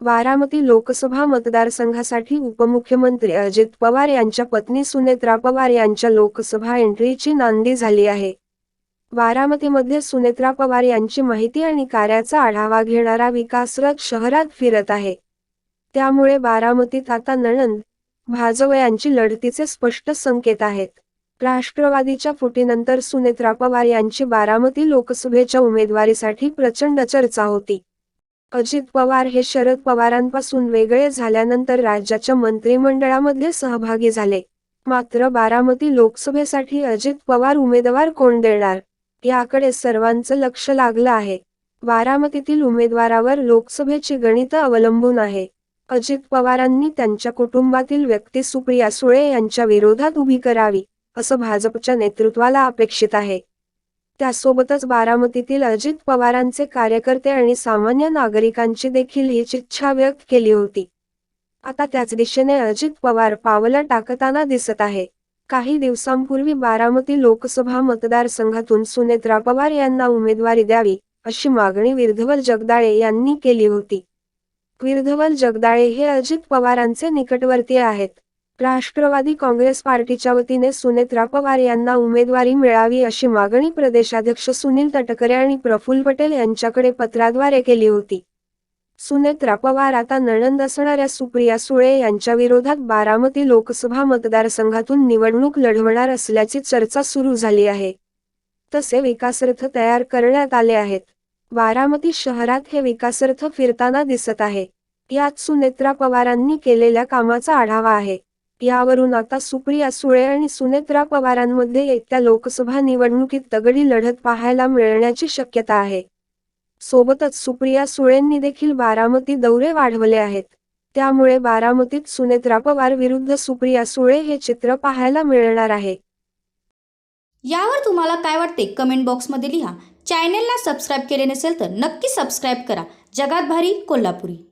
बारामती लोकसभा मतदारसंघासाठी उपमुख्यमंत्री अजित पवार यांच्या पत्नी सुनेत्रा पवार यांच्या लोकसभा एंट्रीची नांदी झाली आहे. बारामतीमध्ये सुनेत्रा पवार यांची माहिती आणि कार्याचा आढावा घेणारा विकासरथ शहरात फिरत आहे. त्यामुळे बारामतीत आता नणंद भाजप यांची लढतीचे स्पष्ट संकेत आहेत. राष्ट्रवादीच्या फुटीनंतर सुनेत्रा पवार यांची बारामती लोकसभेच्या उमेदवारीसाठी प्रचंड चर्चा होती. अजित पवार हे शरद पवारांपासून वेगळे झाल्यानंतर राज्याच्या मंत्रिमंडळामध्ये सहभागी झाले. मात्र बारामती लोकसभेसाठी अजित पवार उमेदवार कोण देणार? याकडे सर्वांचं लक्ष लागलं आहे. बारामतीतील उमेदवारावर लोकसभेची गणितं अवलंबून आहे. अजित पवारांनी त्यांच्या कुटुंबातील व्यक्ती सुप्रिया सुळे यांच्या विरोधात उभी करावी असं भाजपच्या नेतृत्वाला अपेक्षित आहे. त्यासोबतच बारामतीतील अजित पवारांचे कार्यकर्ते आणि सामान्य नागरिकांची देखील हीच इच्छा व्यक्त केली होती. आता त्याच दिशेने अजित पवार पावलं टाकताना दिसत आहे. काही दिवसांपूर्वी बारामती लोकसभा मतदारसंघातून सुनेत्रा पवार यांना उमेदवारी द्यावी अशी मागणी विरधवल जगदाळे यांनी केली होती. विरधवल जगदाळे हे अजित पवारांचे निकटवर्तीय आहेत. राष्ट्रवादी काँग्रेस पार्टीच्या वतीने सुनेत्रा पवार यांना उमेदवारी मिळावी अशी मागणी प्रदेशाध्यक्ष सुनील तटकरे आणि प्रफुल्ल पटेल यांच्याकडे पत्राद्वारे केली होती. सुनेत्रा पवार आता नणंद असणाऱ्या सुप्रिया सुळे यांच्या विरोधात बारामती लोकसभा मतदारसंघातून निवडणूक लढवणार असल्याची चर्चा सुरू झाली आहे. तसे विकासर्थ तयार करण्यात आले आहेत. बारामती शहरात हे विकासर्थ फिरताना दिसत आहे. यात सुनेत्रा पवारांनी केलेल्या कामाचा आढावा आहे. यावरून आता सुप्रिया सुळे आणि सुनेत्रा पवारांमध्ये येत्या लोकसभा निवडणुकीत तगडी लढत पाहायला मिळण्याची शक्यता आहे. सोबतच सुप्रिया सुळेंनी देखील बारामती दौरे वाढवले आहेत. त्यामुळे बारामतीत सुनेत्रा पवार विरुद्ध सुप्रिया सुळे हे चित्र पाहायला मिळणार आहे. यावर तुम्हाला काय वाटते? कमेंट बॉक्समध्ये लिहा. चॅनेलला सबस्क्राईब केले नसेल तर नक्की सबस्क्राईब करा. जगात भारी कोल्हापुरी.